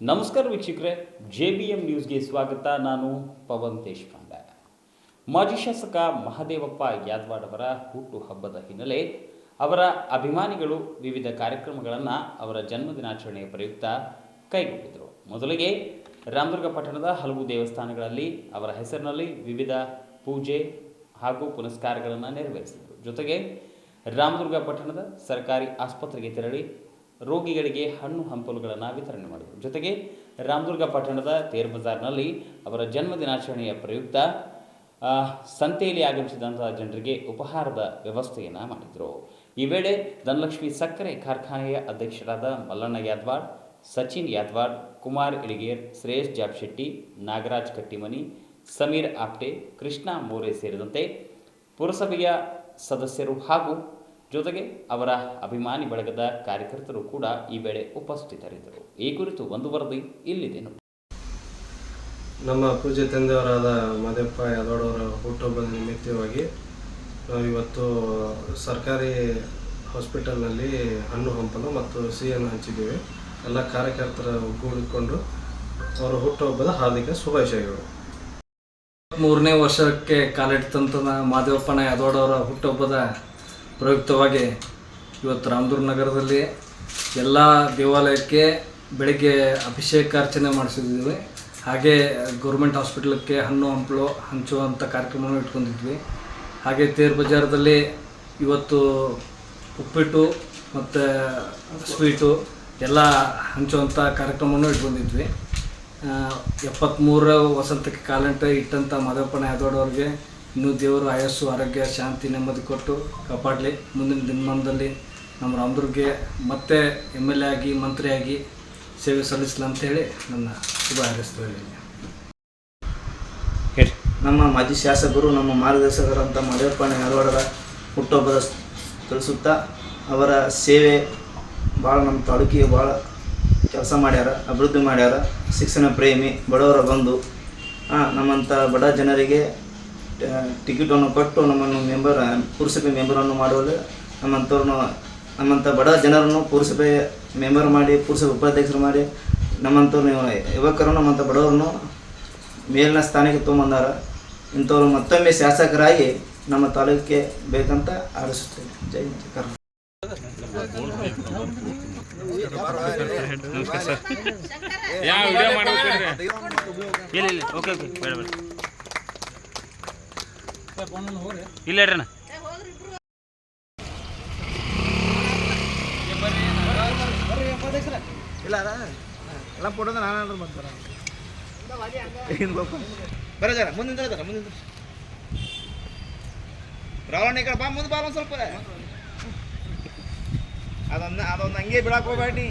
ನಮಸ್ಕಾರ ವೀಕ್ಷಕರೇ, J B M ನ್ಯೂಸ್ಗೆ ಸ್ವಾಗತ. ನಾನು ಪವನ್ ದೇಶಪಾಂಡೆ. ಮಾಜಿ ಶಾಸಕ ಮಹದೇವಪ್ಪ ಯಾದವಾಡ್ ಅವರ ಹುಟ್ಟು ಹಬ್ಬದ ಹಿನ್ನೆಲೆ ಅವರ ಅಭಿಮಾನಿಗಳು ವಿವಿಧ ಕಾರ್ಯಕ್ರಮಗಳನ್ನು ಅವರ ಜನ್ಮದಿನಾಚರಣೆಯ ಪ್ರಯುಕ್ತ ಕೈಗೊಂಡಿದ್ದರು ಮೊದಲಿಗೆ ರಾಮದುರ್ಗ ಪಟ್ಟಣದ ಹಲವು ದೇವಸ್ಥಾನಗಳಲ್ಲಿ ಅವರ ಹೆಸರಿನಲ್ಲಿ ವಿವಿಧ ಪೂಜೆ ಹಾಗೂ ಪುನಸ್ಕಾರಗಳನ್ನು ನೆರವೇರಿಸಿದರು. ಜೊತೆಗೆ ರಾಮದುರ್ಗ ಪಟ್ಟಣದ ಸರ್ಕಾರಿ ಆಸ್ಪತ್ರೆಗೆ ತೆರಳಿ ರೋಗಿಗಳಿಗೆ ಹಣ್ಣು ಹಂಪಲುಗಳನ್ನು ವಿತರಣೆ ಮಾಡಿದರು ಜೊತೆಗೆ ರಾಮದುರ್ಗ ಪಟ್ಟಣದ ತೇರ್ ಬಜಾರ್ನಲ್ಲಿ ಅವರ ಜನ್ಮದಿನಾಚರಣೆಯ ಪ್ರಯುಕ್ತ ಸಂತೆಯಲ್ಲಿ ಆಗಮಿಸಿದಂತಹ ಜನರಿಗೆ ಉಪಹಾರದ ವ್ಯವಸ್ಥೆಯನ್ನು ಮಾಡಿದರು. ಈ ವೇಳೆ ಧನಲಕ್ಷ್ಮಿ ಸಕ್ಕರೆ ಕಾರ್ಖಾನೆಯ ಅಧ್ಯಕ್ಷರಾದ ಮಲ್ಲಣ್ಣ ಯಾದ್ವಾಡ್ ಸಚಿನ್ ಯಾದ್ವಾಡ್ ಕುಮಾರ್ ಇಳಿಗೇರ್, ಶ್ರೇಯಸ್ ಜಾಬ್ಶೆಟ್ಟಿ, ನಾಗರಾಜ್ ಕಟ್ಟಿಮನಿ, ಸಮೀರ್ ಆಪ್ಟೆ, ಕೃಷ್ಣ ಮೋರೆ ಸೇರಿದಂತೆ ಪುರಸಭೆಯ ಸದಸ್ಯರು ಹಾಗೂ ಜೊತೆಗೆ ಅವರ ಅಭಿಮಾನಿ ಬಳಗದ ಕಾರ್ಯಕರ್ತರು ಕೂಡ ಈ ವೇಳೆ ಉಪಸ್ಥಿತರಿದ್ದರು. ಈ ಕುರಿತು ಒಂದು ವರದಿ ಇಲ್ಲಿದೆ ನೋಡಿ. ನಮ್ಮ ಪೂಜ್ಯ ತಂದೆಯವರಾದ ಮಾದೇವಪ್ಪ ಯಾದವಾಡವರ ಹುಟ್ಟುಹಬ್ಬದ ನಿಮಿತ್ತವಾಗಿ ನಾವು ಇವತ್ತು ಸರ್ಕಾರಿ ಹಾಸ್ಪಿಟಲ್ನಲ್ಲಿ ಹಣ್ಣು ಹಂಪಲು ಮತ್ತು ಸಿಹಿಯನ್ನು ಹಂಚಿದ್ದೇವೆ. ಎಲ್ಲ ಕಾರ್ಯಕರ್ತರ ಒಗ್ಗೂಡಿಕೊಂಡು ಅವರ ಹುಟ್ಟುಹಬ್ಬದ ಹಾರ್ದಿಕ ಶುಭಾಶಯಗಳು. ಮೂರನೇ ವರ್ಷಕ್ಕೆ ಕಾಲಿಟ್ಟಂತ ಮಾದೇವಪ್ಪನ ಯಾದವಾಡವರ ಹುಟ್ಟುಹಬ್ಬದ ಪ್ರಯುಕ್ತವಾಗಿ ಇವತ್ತು ರಾಮದುರ್ಗ ನಗರದಲ್ಲಿ ಎಲ್ಲ ದೇವಾಲಯಕ್ಕೆ ಬೆಳಗ್ಗೆ ಅಭಿಷೇಕ ಅರ್ಚನೆ ಮಾಡಿಸಿದ್ದೀವಿ ಹಾಗೆ ಗೌರ್ಮೆಂಟ್ ಹಾಸ್ಪಿಟ್ಲಕ್ಕೆ ಹಣ್ಣು, ಹಂಪಲು ಹಂಚುವಂಥ ಕಾರ್ಯಕ್ರಮವನ್ನು ಇಟ್ಕೊಂಡಿದ್ವಿ. ಹಾಗೆ ತೇರ್ ಬಜಾರದಲ್ಲಿ ಇವತ್ತು ಉಪ್ಪಿಟ್ಟು ಮತ್ತು ಸ್ವೀಟು, ಎಲ್ಲ ಹಂಚುವಂಥ ಕಾರ್ಯಕ್ರಮವನ್ನು ಇಟ್ಕೊಂಡಿದ್ವಿ. ಎಪ್ಪತ್ತ್ಮೂರ ವಸಂತಕ್ಕೆ ಕಾಲಂಟ ಇಟ್ಟಂಥ ಮದಪ್ಪನ ಯಾದವಾಡವ್ರಿಗೆ ಇನ್ನೂ ದೇವರು ಆಯಸ್ಸು ಆರೋಗ್ಯ ಶಾಂತಿ ನೆಮ್ಮದಿ ಕೊಟ್ಟು ಕಾಪಾಡಲಿ. ಮುಂದಿನ ದಿನಮಾನದಲ್ಲಿ ನಮ್ಮ ರಾಮದುರ್ಗೆ ಮತ್ತೆ ಎಂ ಎಲ್ ಎ ಆಗಿ ಮಂತ್ರಿಯಾಗಿ ಸೇವೆ ಸಲ್ಲಿಸಲಿ ಅಂತೇಳಿ ನನ್ನ ಶುಭ ಹಾರೈಸ್ತಾ ನಮ್ಮ ಮಾಜಿ ಶಾಸಕರು ನಮ್ಮ ಮಾರ್ಗದರ್ಶಕರಂತ ಮಾದೇವಪ್ಪನ ಯಾದವಾಡರ ಹುಟ್ಟುಹಬ್ಬದ ತಿಳಿಸುತ್ತಾ ಅವರ ಸೇವೆ ಭಾಳ ನಮ್ಮ ತಾಲೂಕಿಗೆ ಭಾಳ ಕೆಲಸ ಮಾಡ್ಯಾರ ಅಭಿವೃದ್ಧಿ ಮಾಡ್ಯಾರ. ಶಿಕ್ಷಣ ಪ್ರೇಮಿ ಬಡವರ ಬಂಧು. ನಮ್ಮಂಥ ಬಡ ಜನರಿಗೆ ಟಿಕೆಟನ್ನು ಕೊಟ್ಟು ನಮ್ಮನ್ನು ಮೆಂಬರ್ ಪುರಸಭೆ ಮೆಂಬರನ್ನು ಮಾಡುವಲ್ಲಿ ನಮ್ಮಂಥವ್ರನ್ನು, ನಮ್ಮಂಥ ಬಡ ಜನರನ್ನು ಪುರಸಭೆ ಮೆಂಬರ್ ಮಾಡಿ, ಪುರಸಭೆ ಉಪಾಧ್ಯಕ್ಷರು ಮಾಡಿ ನಮ್ಮಂಥವ್ರು ಯುವಕರು ನಮ್ಮಂಥ ಬಡವರನ್ನು ಮೇಲಿನ ಸ್ಥಾನಕ್ಕೆ ತೊಗೊಂಬಂದಾರ. ಇಂಥವ್ರು ಮತ್ತೊಮ್ಮೆ ಶಾಸಕರಾಗಿ ನಮ್ಮ ತಾಲೂಕಿಗೆ ಬೇಕಂತ ಆರಿಸುತ್ತೇನೆ ಜೈ ಕರ್ನಾಟಕ. ಇಲ್ಲ ಇಲ್ಲ, ಓಕೆ ಓಕೆ, ಬೇಡ ಬೇಡ. ಇಲ್ಲ ಇಲ್ಲ ಎಲ್ಲ ಫೋಟೋದ ನಾನು ಬರ್ತಾರ ಬರ ಜರ, ಮುಂದಿನ ಜರ ರಾವಣ ಈ ಕಡೆ ಬಾ, ಮುಂದೆ ಬಾ ಒಂದು ಸ್ವಲ್ಪ. ಅದೊಂದು ಅದೊಂದು ಹಂಗೆ ಬಿಡಕ್ಕೆ ಹೋಗ್ಬೇಡಿ.